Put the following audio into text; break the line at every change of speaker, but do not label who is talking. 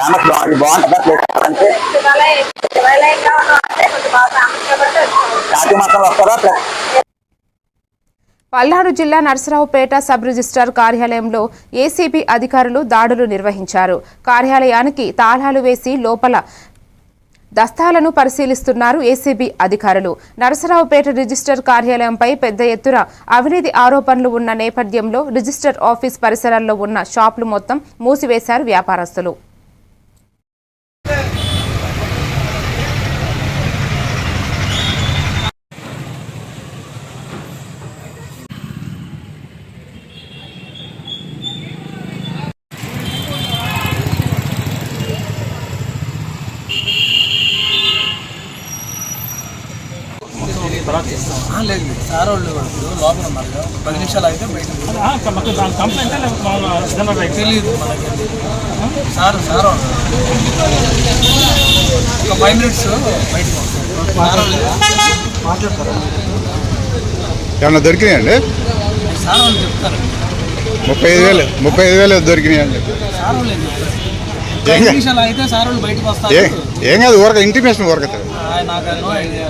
Famous బాగుంది బాగుంటుందా place అంటే కార్తీక వస్తారా? ప్లస్
పల్నాడు జిల్లా నరసరావుపేట సబ్ రిజిస్టార్ కార్యాలయంలో ఏసీబీ అధికారులు దాడులు నిర్వహించారు. కార్యాలయానికి తాళాలు వేసి లోపల దస్తాలను పరిశీలిస్తున్నారు ఏసీబీ అధికారులు. నరసరావుపేట రిజిస్టర్ కార్యాలయంపై పెద్ద ఎత్తున అవినీతి ఆరోపణలు ఉన్న నేపథ్యంలో రిజిస్టర్ ఆఫీస్ పరిసరాల్లో ఉన్న షాపులు మొత్తం మూసివేశారు వ్యాపారస్తులు.
ఆ, లేదు లేదు. సార్ వాళ్ళు లోపల ఉన్నారు పది నిమిషాలు అయితే బయట తెలియదు సార్ సార్ వాళ్ళు. ఒక ఫైవ్ మినిట్స్ బయటకు
ఏమన్నా దొరికినాయండి?
సార్ వాళ్ళు చెప్తారు.
ముప్పై ఐదు వేలు ముప్పై ఐదు వేలు దొరికినాయండి.
సార్ వాళ్ళు ఏం చెప్తారు? పది నిమిషాలు అయితే సార్ వాళ్ళు బయటకు
ఏ
వస్తారు.
ఏం కాదు ఊరక ఇంటిమేషన్ ఊరకతారు
నాకు నో ఐడియా